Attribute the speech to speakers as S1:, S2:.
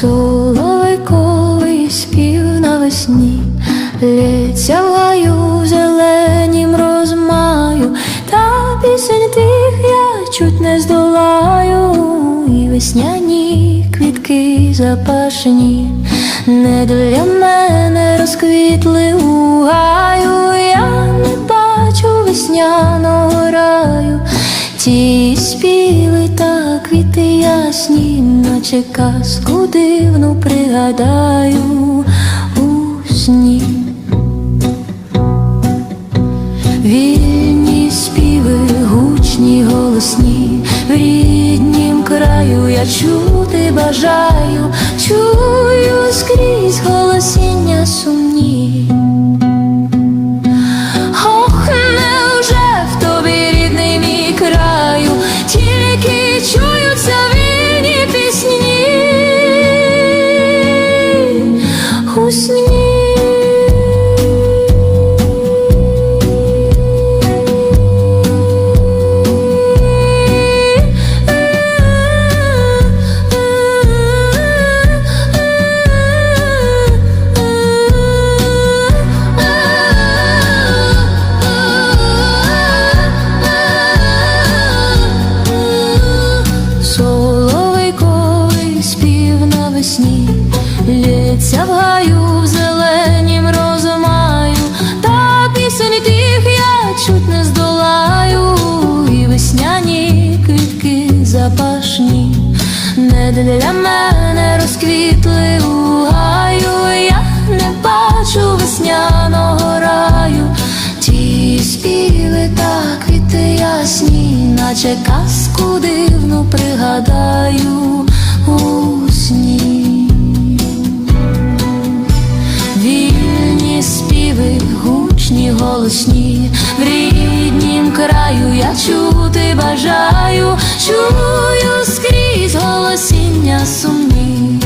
S1: Соловейковий спів навесні, лється гаю зеленім розмаю, та пісень тих я чуть не здолаю, і весняні квітки запашні, не для мене розквітли у гаю, я не бачу весняного раю. Ті квіти ясні, наче казку дивну пригадаю у сні. Вільні співи, гучні, голосні, в ріднім краю я чути бажаю, чую скрізь голосіння сумні. У сні. Соловейковий спів навесні, лється в зеленім розмаю, та пісень тих я чуть не здолаю, і весняні квітки запашні, не для мене розквітли у гаю, я не бачу весняного раю, ті співи та квіти ясні, наче казку дивну пригадаю голосні, в ріднім краю я чути бажаю, чую скрізь голосіння сумні.